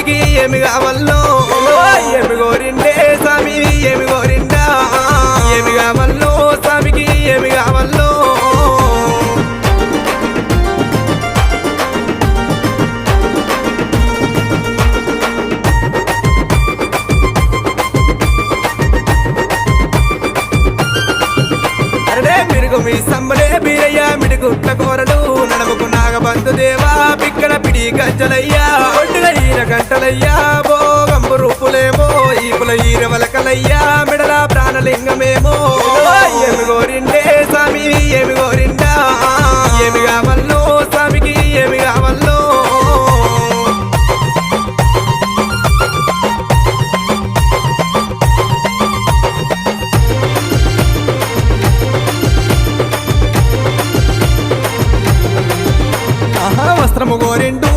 స్వామికి ఏమి కావాలో? ఏమి కోరిండే స్వామి? ఏమి కోరిండా? ఏమి కావాలో? స్వామికి ఏమి కావాలో? మీ సంబలే బీరయ్య మిడుగుట్ల కోరలు నడముకు నాగబంధు దేవా పిక్కల పిడి గజ్జలయ్యా. మాటలయ్యా భోగంబు రూపులేమో ఈపుల కలయ్యా మెడల ప్రాణలింగమేమో. ఏమి కోరిండే స్వామి ఏమి కోరిండా ఏమి కావల్లో స్వామికి ఏమి కావల్లో వస్త్రము గోరిండు